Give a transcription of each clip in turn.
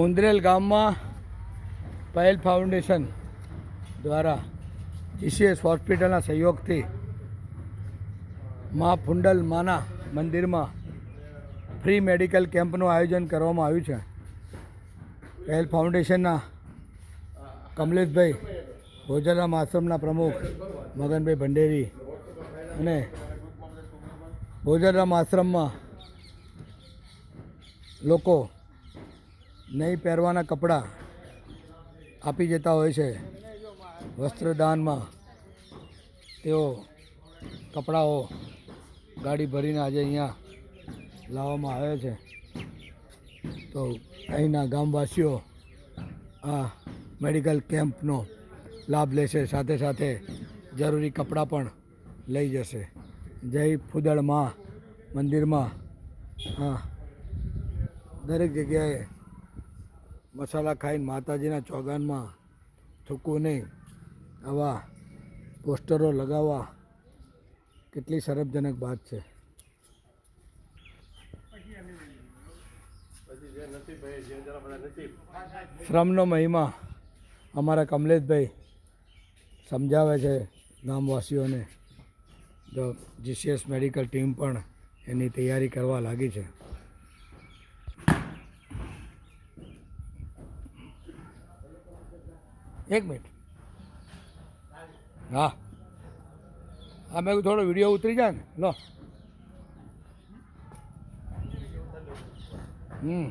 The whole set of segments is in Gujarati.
ઉંદરેલ ગામમાં પહેલ ફાઉન્ડેશન દ્વારા જીસીએસ હોસ્પિટલના સહયોગથી મા ફુંડલ માના મંદિરમાં ફ્રી મેડિકલ કેમ્પનું આયોજન કરવામાં આવ્યું છે. પહેલ ફાઉન્ડેશનના કમલેશભાઈ ભોજરામ આશ્રમના પ્રમુખ મગનભાઈ ભંડેરી અને ભોજરામ આશ્રમમાં લોકો નહીં પહેરવાના કપડાં આપી જતા હોય છે વસ્ત્રદાનમાં. તેઓ કપડાઓ ગાડી ભરીને આજે અહીંયા લાવવામાં આવે છે. તો અહીંના ગામવાસીઓ આ મેડિકલ કેમ્પનો લાભ લેશે, સાથે સાથે જરૂરી કપડાં પણ લઈ જશે. જય ફુદળમાં, મંદિરમાં. હા. દરેક જગ્યાએ મસાલા ખાઈને માતાજીના ચોગાનમાં થૂકવું નહીં આવા પોસ્ટરો લગાવવા કેટલી શરમજનક વાત છે. શ્રમનો મહિમા અમારા કમલેશભાઈ સમજાવે છે ગામવાસીઓને. જો જીસીએસ મેડિકલ ટીમ પણ એની તૈયારી કરવા લાગી છે. એક મિનિટ. હા. હા મેં થોડો વીડિયો ઉતરી જાય ને. લો. હમ.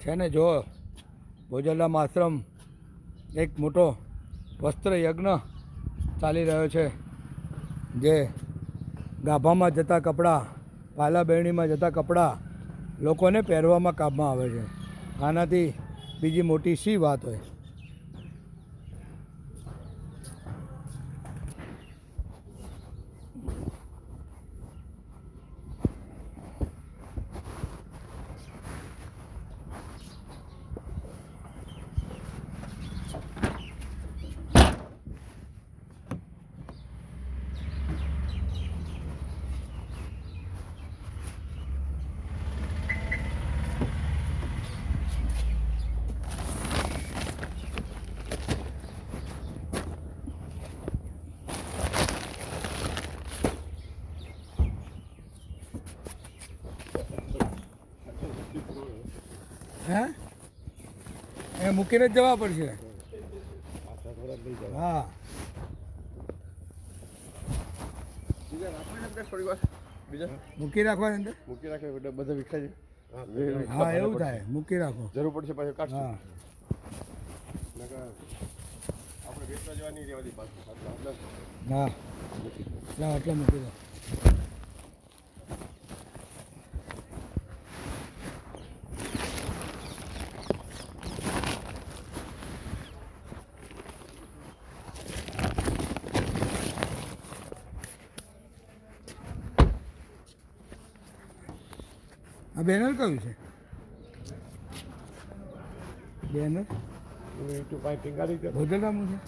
છે ને જો ભોજલામ આશ્રમ એક મોટો વસ્ત્ર યજ્ઞ ચાલી રહ્યો છે, જે ગાભામાં જતા કપડાં પાલા બહેણીમાં જતા કપડાં લોકોને પહેરવામાં કામમાં આવે છે. આનાથી બીજી મોટી શી વાત હોય? હે? એ મૂકીને જ જવા પડશે. હા. મૂકી રાખવાની અંદર? મૂકી રાખે એટલે બધા વિખાય હા એવું થાય. મૂકી રાખો. જરૂર પડશે પાછું કાઢ હા. આપણે વેચવા જવાની રહેવાની પાછું હા. એટલે મૂકી દો. આ બેનર કયું છે? બેનર? ભોજનામું છે?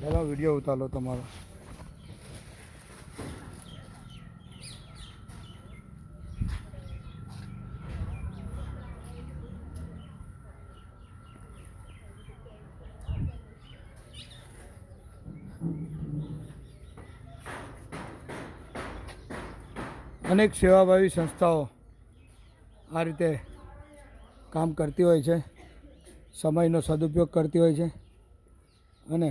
પહેલાં વીડિયો ઉતારો તમારો. અનેક સેવાભાવી સંસ્થાઓ આ રીતે કામ કરતી હોય છે, સમયનો સદુપયોગ કરતી હોય છે અને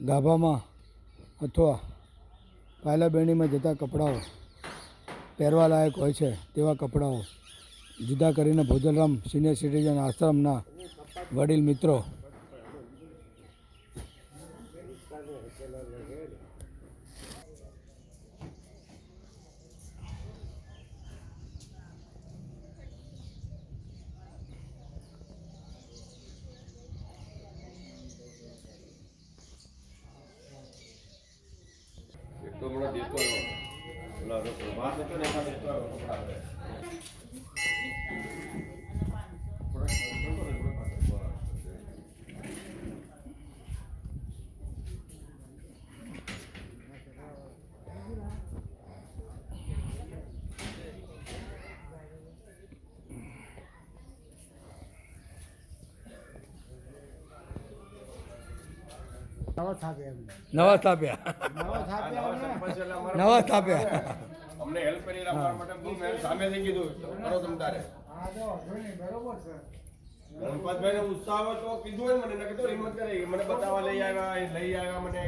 ગાભામાં અથવા પાયલા બેણીમાં જતા કપડાઓ પહેરવા લાયક હોય છે તેવા કપડાઓ જુદા કરીને ભોજલરામ સિનિયર સિટીઝન આશ્રમના વડીલ મિત્રો એક તો હમણાં દેતો ઓલા બહાર નીકળે ને એમાં તો કપડાં આવે. નવા થાપે નવા સ્થાપ્યા નવા સ્થાપ્યા અમને હેલ્પ કરી રાખવા માટે બહુ મેં સામેથી કીધું કરો તમ તારે. હા જો જોઈને બરોબર છે. ગણપતભાઈ ઉત્સાહ હતો કીધું હોય ને મને. કીધું હિંમત કરી. મને બતાવવા લઈ આવ્યા લઈ આવ્યા મને.